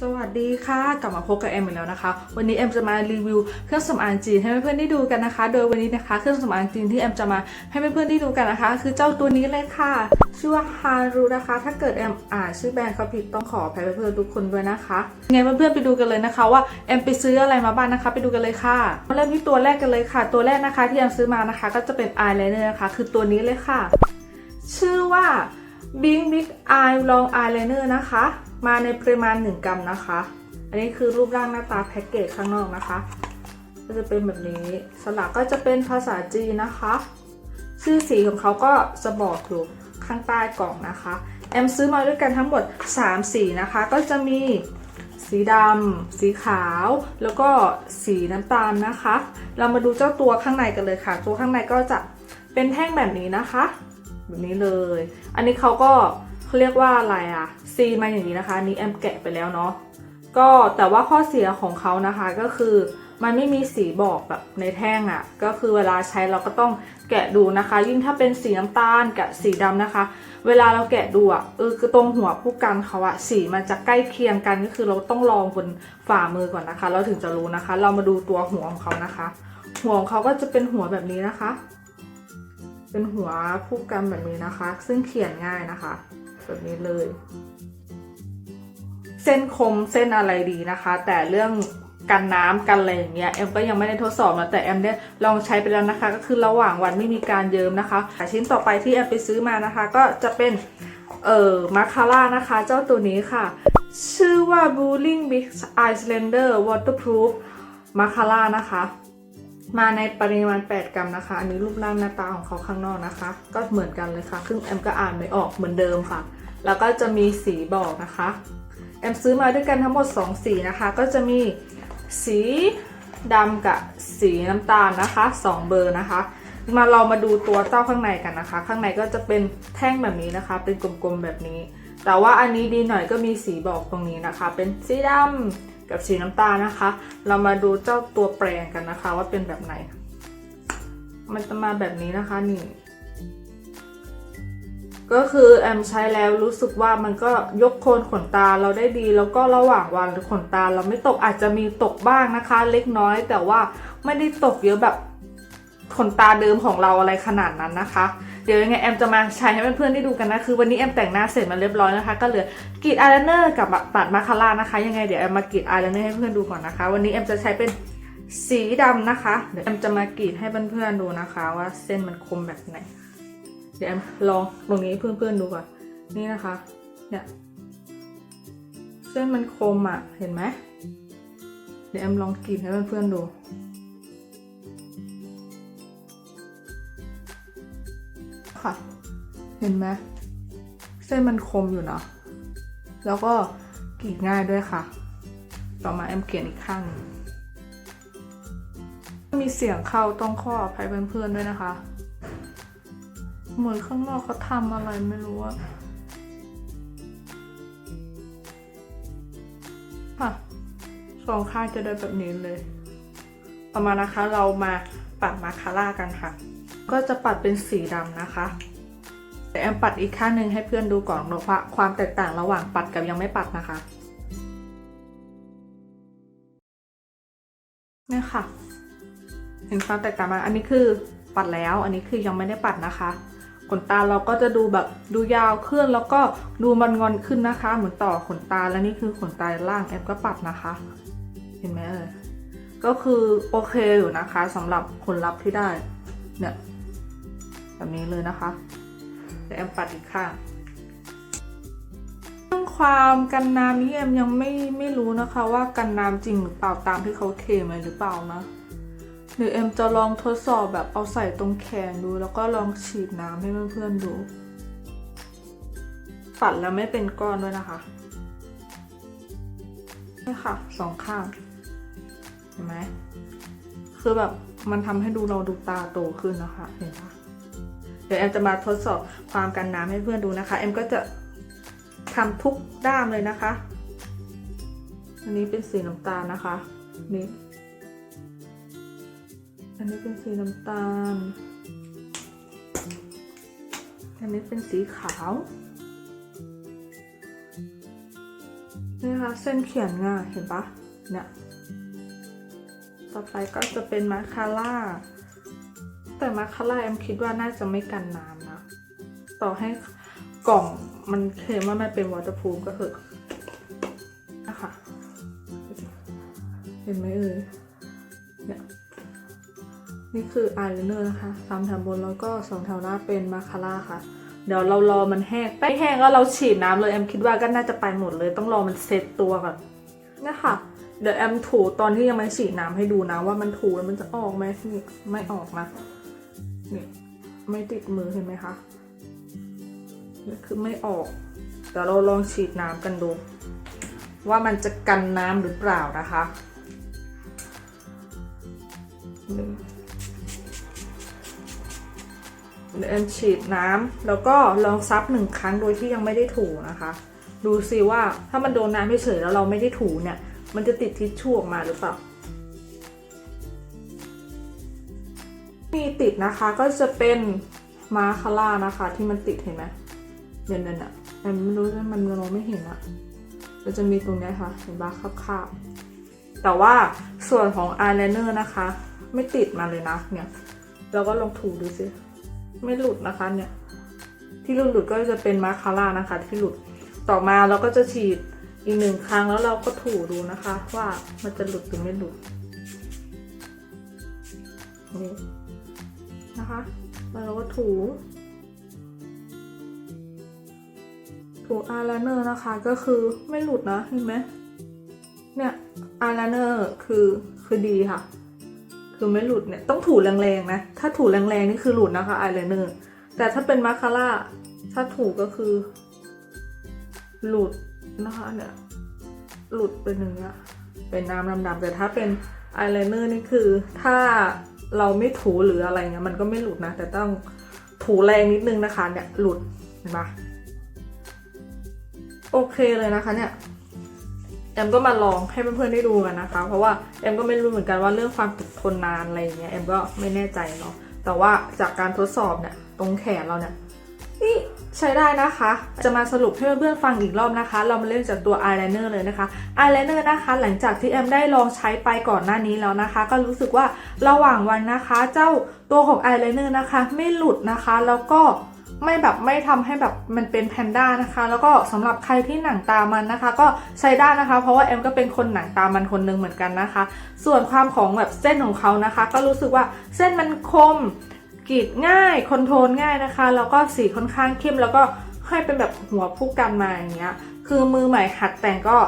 สวัสดีค่ะ กลับมาพบกับแอมอีกแล้วนะคะ วันนี้แอมจะมารีวิวเครื่องสำอางจีนให้เพื่อนๆได้ดูกันนะคะ โดยวันนี้นะคะเครื่องสำอางจีนที่แอมจะมาให้เพื่อนๆได้ดูกันนะคะ คือเจ้าตัวนี้เลยค่ะ ชื่อว่าฮารุนะคะ ถ้าเกิดแอมอ่านชื่อแบรนด์เขาผิดต้องขออภัยเพื่อนๆทุกคนด้วยนะคะไงเพื่อนๆไปดูกันเลยนะคะว่าแอมไปซื้ออะไรมาบ้างนะคะ ไปดูกันเลยค่ะมาเริ่มที่ตัวแรกกันเลยค่ะ ตัวแรกนะคะที่แอมซื้อมานะคะ ก็จะเป็นอายไลเนอร์นะคะ คือตัวนี้เลยค่ะ ชื่อว่า Bing Big Eye Long Eyeliner นะคะ มาในปริมาณ 1 กรัมนะคะ อันนี้คือรูปร่างหน้าตาแพ็กเกจข้างนอกนะคะ ก็จะเป็นแบบนี้ สลักก็จะเป็นภาษาจีนนะคะ ชื่อสีของเขาก็จะบอกอยู่ข้างใต้กล่องนะคะ แอมซื้อมาด้วยกันทั้งหมด 3 สีนะคะ ก็จะมีสีดำ สีขาว แล้วก็สีน้ำตาลนะคะ เรามาดูเจ้าตัวข้างในกันเลยค่ะ ตัวข้างในก็จะเป็นแท่งแบบนี้นะคะ แบบนี้เลย อันนี้เขาก็ เรียกว่าอะไรอะซีมาอย่างนี้นะคะนนี้แอมแกะไปแล้วเนาะก็แต่ว่าข้อเสียของเขานะคะก็คือมันไม่มีสีบอกแบบในแท่งอะ่ะ ก็คือเวลาใช้เราก็ต้องแกะดูนะคะ ยิ่งถ้าเป็นสีน้ำตาลกับสีดำนะคะ เวลาเราแกะดูอะ่ะเออคือตรงหัวผู้กันเขาอะสีมันจะใกล้เคียงกันก็คือเราต้องลองบนฝ่ามือก่อนนะคะ เราถึงจะรู้นะคะ เรามาดูตัวหัวของเขานะคะ หัวของเขาก็จะเป็นหัวแบบนี้นะคะ เป็นหัวผู้กันแบบนี้นะคะ ซึ่งเขียนง่ายนะคะ แบบนี้เลย เส้นคมเส้นอะไรดีนะคะ แต่เรื่องกันน้ำกันอะไรอย่างเงี้ยแอมก็ยังไม่ได้ทดสอบนะแต่แอมได้ลองใช้ไปแล้วนะคะ ก็คือระหว่างวันไม่มีการเยิ้มนะคะชิ้นต่อไปที่แอมไปซื้อมานะคะ ก็จะเป็นเอ่อมาคาร่านะคะ เจ้าตัวนี้ค่ะ ชื่อว่า Booling Big Eye Slender Waterproof มาคาร่านะคะ มาในปริมาณ 8 กรัมนะคะ อันนี้รูปร่างหน้าตาของเขาข้างนอกนะคะ ก็เหมือนกันเลยค่ะซึ่งแอมก็อ่านไม่ออกเหมือนเดิมค่ะ แล้วก็จะมีสีบอกนะคะ แอมซื้อมาด้วยกันทั้งหมด 2 สีนะคะ ก็จะมีสีดำกับสีน้ำตาลนะคะ 2 เบอร์นะคะมาเรามาดูตัวเต้าข้างในกันนะคะ ข้างในก็จะเป็นแท่งแบบนี้นะคะ เป็นกลมๆแบบนี้ แต่ว่าอันนี้ดีหน่อยก็มีสีบอกตรงนี้นะคะ เป็นสีดำ แบบสีน้ำตาลนะคะ เรามาดูเจ้าตัวแปรงกันนะคะ ว่าเป็นแบบไหน มันจะมาแบบนี้นะคะนี่ก็คือแอมใช้แล้วรู้สึกว่ามันก็ยกโคนขนตาเราได้ดี แล้วก็ระหว่างวันขนตาเราไม่ตกอาจจะมีตกบ้างนะคะ เล็กน้อย แต่ว่าไม่ได้ตกเยอะแบบ ขนตาเดิมของเราอะไรขนาดนั้นนะคะ เดี๋ยวยังไงแอมจะมาใช้ให้เพื่อนๆได้ดูกันนะ คือวันนี้แอมแต่งหน้าเสร็จมาเรียบร้อยนะคะ ก็เหลือกรีดอายไลเนอร์กับปัดมาคาร่านะคะ ยังไงเดี๋ยวแอมมากรีดอายไลเนอร์ให้เพื่อนดูก่อนนะคะ วันนี้แอมจะใช้เป็นสีดำนะคะ เดี๋ยวแอมจะมากรีดให้เพื่อนๆดูนะคะ ว่าเส้นมันคมแบบไหน เดี๋ยวแอมลองตรงนี้ให้เพื่อนๆดูก่อน นี่นะคะ เนี่ย เส้นมันคมอะ เห็นไหม เดี๋ยวแอมลองกรีดให้เพื่อนๆดู ค่ะ เห็นไหมเส้นมันคมอยู่เนาะแล้วก็กรีดง่ายด้วยค่ะ ต่อมาแอมเขียนอีกข้างหนึ่งมีเสียงเข้าต้องข้ออภัยเพื่อนๆด้วยนะคะ เหมือนข้างนอกเขาทำอะไรไม่รู้อะค่ะสองข้างจะได้แบบนี้เลย ต่อมานะคะเรามาปัดมาคาร่ากันค่ะ ก็จะปัดเป็นสีดำนะคะแต่แอมปัดอีกข้างหนึ่งให้เพื่อนดูก่อนว่าความแตกต่างระหว่างปัดกับยังไม่ปัดนะคะเนี่ยค่ะ เห็นความแตกต่างมาอันนี้คือปัดแล้ว อันนี้คือยังไม่ได้ปัดนะคะขนตาเราก็จะดูแบบดูยาวขึ้นแล้วก็ดูมันงอนขึ้นนะคะ เหมือนต่อขนตาแล้วนี่คือขนตาล่างแอมก็ปัดนะคะ เห็นไหมเอ่ยก็คือโอเคอยู่นะคะสำหรับผลลัพธ์ที่ได้เนี่ย แบบนี้เลยนะคะเดี๋ยวแอมปัดอีกข้างเรื่องความกันน้ำนี่แอมยังไม่ไม่รู้นะคะ ว่ากันน้ำจริงหรือเปล่าตามที่เขาเคลมหรือเปล่านะหรือเอ็มจะลองทดสอบแบบเอาใส่ตรงแขนดู แล้วก็ลองฉีดน้ำให้เพื่อนๆดูปัดแล้วไม่เป็นก้อนด้วยนะคะนี่ค่ะสองข้างเห็นไหมคือแบบมันทำให้ดูเราดูตาโตขึ้นนะคะเห็นปะเดี๋ยวแอมจะมาทดสอบความกันน้ำให้เพื่อนดูนะคะเอ็มก็จะทำทุกด้ามเลยนะคะ อันนี้เป็นสีน้ำตาลนะคะนี่อันนี้เป็นสีน้ำตาล อันนี้เป็นสีขาวนนี่นะคะเส้นเขียนง่ายเห็นปะเนี่ย ต่อไปก็จะเป็นมาคาร่า แต่มาคาร่าแอมคิดว่าน่าจะไม่กันน้ำนะ ต่อให้กล่องมันเคลมว่ามันเป็นวอเตอร์พูฟก็เถอะนะคะเห็นไหมเอ่ยเนี่ยนี่คืออายไลเนอร์นะคะสามแถวบนแล้วก็สองแถวหน้าเป็นมาคาร่าค่ะ เดี๋ยวเรารอมันแห้งไปแห้งแล้วเราฉีดน้ำเลยแอมคิดว่าก็น่าจะไปหมดเลย ต้องรอมันเซตตัวก่อนเนี่ยค่ะเดี๋ยวแอมถูตอนที่ยังไม่ฉีดน้ำให้ดูนะว่ามันถูแล้วมันจะออกไหมนี่ไม่ออกนะ นี่ไม่ติดมือเห็นไหมคะนี่คือไม่ออกเดี๋ยวเราลองฉีดน้ำกันดู ว่ามันจะกันน้ำหรือเปล่านะคะนี่เดี๋ยวแอมฉีดน้ำแล้วก็ลองซับหนึ่งครั้งโดยที่ยังไม่ได้ถูนะคะ ดูซิว่าถ้ามันโดนน้ำเฉยแล้วเราไม่ได้ถูเนี่ย มันจะติดทิชชู่ออกมาหรือเปล่า มีติดนะคะก็จะเป็นมาคาร่านะคะ ที่มันติดเห็นไหมเด่นๆอะแต่ไม่รู้ว่ามันมองไม่เห็นอะมันจะมีตรงนี้ค่ะเห็นบ้าคาบๆแต่ว่าส่วนของอายไลเนอร์นะคะ ไม่ติดมาเลยนะเนี่ยเราก็ลองถูดูสิไม่หลุดนะคะเนี่ย ที่หลุดหลุดก็จะเป็นมาคาร่านะคะ ที่หลุดต่อมาเราก็จะฉีดอีกหนึ่งครั้งแล้วเราก็ถูดูนะคะ ว่ามันจะหลุดหรือไม่หลุดนี่ นะคะแล้วเราก็ถูถูอายไลเนอร์นะคะก็คือไม่หลุดนะเห็นไหมเนี่ยอายไลเนอร์คือคือดีค่ะ คือไม่หลุดเนี่ยต้องถูแรงๆนะ ถ้าถูแรงๆนี่คือหลุดนะคะอายไลเนอร์แต่ถ้าเป็นมาคาร่าถ้าถูก็คือ หลุดนะคะเนี่ยหลุดเป็นอย่างเงี้ยเป็นน้ำดำๆแต่ถ้าเป็นอายไลเนอร์นี่คือถ้า เราไม่ถูหรืออะไรเงี้ยมันก็ไม่หลุดนะ แต่ต้องถูแรงนิดนึงนะคะเนี่ยหลุดเห็นปะโอเคเลยนะคะเนี่ยแอมก็มาลองให้เพื่อนๆได้ดูกันนะคะ เพราะว่าแอมก็ไม่รู้เหมือนกันว่าเรื่องความติดทนนานอะไรเงี้ยแอมก็ไม่แน่ใจเนาะแต่ว่าจากการทดสอบเนี่ยตรงแขนเราเนี่ยนี่ ใช้ได้นะคะ จะมาสรุปให้เพื่อนๆฟังอีกรอบนะคะ เรามาเริ่มจากตัวอายไลเนอร์เลยนะคะอายไลเนอร์นะคะ หลังจากที่แอมได้ลองใช้ไปก่อนหน้านี้แล้วนะคะ ก็รู้สึกว่าระหว่างวันนะคะ เจ้าตัวของอายไลเนอร์นะคะ ไม่หลุดนะคะ แล้วก็ไม่แบบไม่ทำให้แบบมันเป็นแพนด้านะคะ แล้วก็สำหรับใครที่หนังตามันนะคะ ก็ใช้ได้นะคะ เพราะว่าแอมก็เป็นคนหนังตามันคนหนึงเหมือนกันนะคะ ส่วนความของแบบเส้นของเขานะคะ ก็รู้สึกว่าเส้นมันคม กรีดง่ายคอนโทรลง่ายนะคะ แล้วก็สีค่อนข้างเข้มแล้วก็ให้เป็นแบบหัวผู้กันมาอย่างเงี้ย คือมือใหม่หัดแต่งก็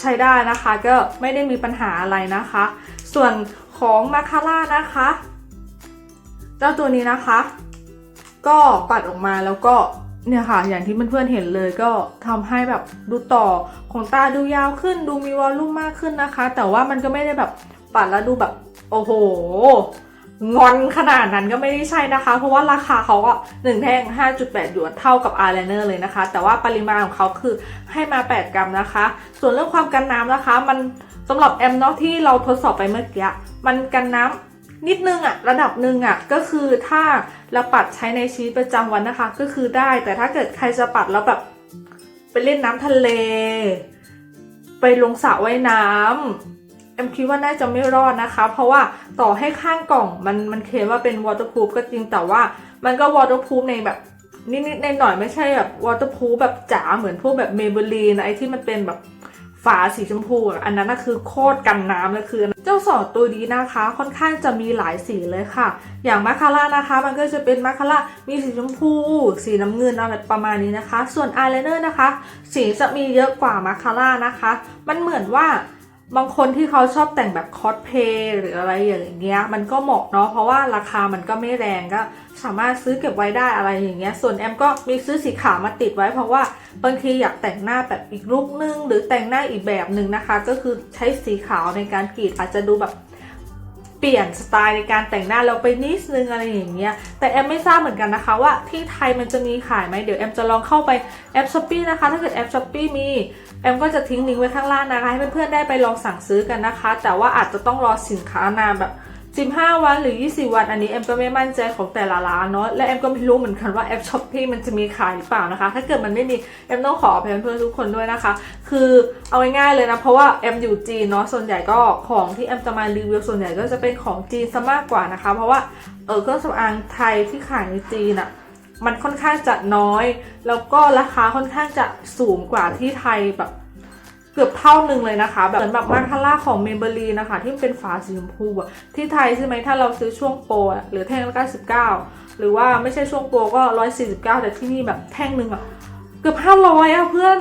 ใช้ได้นะคะ ก็ไม่ได้มีปัญหาอะไรนะคะ ส่วนของมาคาร่านะคะ เจ้าตัวนี้นะคะ ก็ปัดออกมาแล้วก็เนี่ยค่ะ อย่างที่เพื่อนๆเห็นเลยก็ทำให้แบบดูต่อของตาดูยาวขึ้น ดูมีวอลลุ่มมากขึ้นนะคะ แต่ว่ามันก็ไม่ได้แบบปัดแล้วดูแบบ โอ้โห งอนขนาดนั้นก็ไม่ได้ใช่นะคะ เพราะว่าราคาเขาอะหนึ่งแท่ง 5.8 หยวนเท่ากับอายไลเนอร์เลยนะคะ แต่ว่าปริมาณของเขาคือให้มา 8 กรัมนะคะ ส่วนเรื่องความกันน้ำนะคะ มันสำหรับแอมเนาะที่เราทดสอบไปเมื่อกี้มันกันน้ำนิดนึงอะระดับหนึ่งอะก็คือถ้าเราปัดใช้ในชีวิตประจำวันนะคะ ก็คือได้ แต่ถ้าเกิดใครจะปัดแล้วแบบไปเล่นน้ำทะเล ไปลงสระว่ายน้ำแอ มคิดว่าน่าจะไม่รอดนะคะ เพราะว่าต่อให้ข้างกล่องมันมันเคลมว่าเป็น waterproof ก็จริงแต่ว่ามันก็ waterproof ในแบบนิดๆหน่อยๆไม่ใช่แบบ waterproof แบบจ๋าเหมือนพวกแบบ Maybelline ไอที่มันเป็นแบบฝาสีชมพูอะอันนั้นน่ะคือโคตรกันน้ำเลยคือ เจ้าสองตัวนี้นะคะค่อนข้างจะมีหลายสีเลยค่ะ อย่างมาคาร่านะคะ มันก็จะเป็นมาคาร่ามีสีชมพู สีน้ำเงินอะไรประมาณนี้นะคะ ส่วนอายไลเนอร์นะคะ สีจะมีเยอะกว่ามาคาร่านะคะ มันเหมือนว่า บางคนที่เขาชอบแต่งแบบคอสเพย์หรืออะไรอย่างเงี้ย มันก็เหมาะเนาะเพราะว่าราคามันก็ไม่แรงก็สามารถซื้อเก็บไว้ได้อะไรอย่างเงี้ย ส่วนแอมก็มีซื้อสีขาวมาติดไว้ เพราะว่าบางทีอยากแต่งหน้าแบบอีกลุคนึง หรือแต่งหน้าอีกแบบหนึ่งนะคะ ก็คือใช้สีขาวในการกรีดอาจจะดูแบบ เปลี่ยนสไตล์ในการแต่งหน้าเราไปนิดนึงอะไรอย่างเงี้ย แต่แอมไม่ทราบเหมือนกันนะคะว่าที่ไทยมันจะมีขายไหมเดี๋ยวแอมจะลองเข้าไปแอปช้อปปีนะคะ ถ้าเกิดแอปช้อปปีมีแอมก็จะทิ้งลิงก์ไว้ข้างล่างนะคะให้เพื่อนๆได้ไปลองสั่งซื้อกันนะคะ แต่ว่าอาจจะต้องรอสินค้านานแบบ 15 วันหรือ 20 วันอันนี้แอมก็ไม่มั่นใจของแต่ละร้านเนาะและแอมก็ไม่รู้เหมือนกันว่าแอปช้อปปี้มันจะมีขายหรือเปล่านะคะ ถ้าเกิดมันไม่มีแอมต้องขออภัยเพื่อนทุกคนด้วยนะคะ คือเอาง่ายๆเลยนะ เพราะว่าแอมอยู่จีนเนาะส่วนใหญ่ก็ของที่แอมจะมารีวิวส่วนใหญ่ก็จะเป็นของจีนซะมากกว่านะคะ เพราะว่าเออเครื่องสำอางไทยที่ขายในจีนอะมันค่อนข้างจะน้อย แล้วก็ราคาค่อนข้างจะสูงกว่าที่ไทยแบบ เกือบเท่าหนึ่งเลยนะคะแบบเหมือนแบบมาคาร่าของเมเบลีนะคะที่มันเป็นฝาสีชมพูอะที่ไทยใช่ไหมถ้าเราซื้อช่วงโปรหรือแท่งละ99หรือว่าไม่ใช่ช่วงโปรก็149แต่ที่นี่แบบแท่งหนึ่งอะเกือบ500อะเพื่อน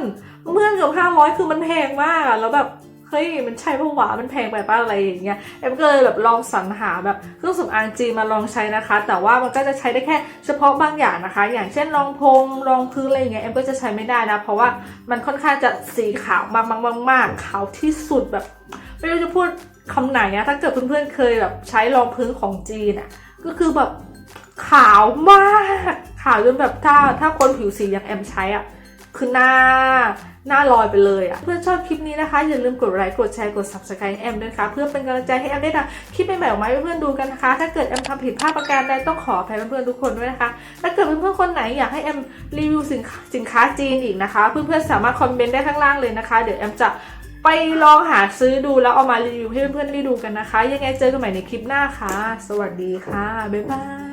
เพื่อนเกือบ500คือมันแพงมากอะแล้วแบบ เฮ้ยมันใช่ปะวะมันแพงไปป้าอะไรอย่างเงี้ยแอมก็เลยแบบลองสรรหาแบบเครื่องสำอางจีนมาลองใช้นะคะ แต่ว่ามันก็จะใช้ได้แค่เฉพาะบางอย่างนะคะ อย่างเช่นรองพงรองพื้นอะไรอย่างเงี้ยแอมก็จะใช้ไม่ได้นะ เพราะว่ามันค่อนข้างจะสีขาวมากมากมากขาวที่สุดแบบไม่รู้จะพูดคำไหนอะถ้าเกิดเพื่อนๆเคยแบบใช้รองพื้นของจีนอะก็คือแบบขาวมาก ขาวจนแบบถ้าถ้าคนผิวสีอย่างแอมใช้อะคือหน้า หน้าลอยไปเลยอะเพื่อนชอบคลิปนี้นะคะ อย่าลืมกดไลค์กดแชร์กด subscribe แอมด้วยนะคะเพื่อเป็นกำลังใจให้แอมได้ทำคลิปใหม่ๆออกมาให้เพื่อนๆดูกันนะคะ ถ้าเกิดแอมทำผิดพลาดประการใดต้องขออภัยเพื่อนๆทุกคนด้วยนะคะ ถ้าเกิดเพื่อนๆคนไหนอยากให้แอมรีวิวสินค้าสินค้าจีนอีกนะคะ เพื่อนๆสามารถคอมเมนต์ได้ข้างล่างเลยนะคะ เดี๋ยวแอมจะไปลองหาซื้อดูแล้วเอามารีวิวให้เพื่อนๆได้ดูกันนะคะ ยังไงเจอกันใหม่ในคลิปหน้าค่ะ สวัสดีค่ะ บ๊ายบาย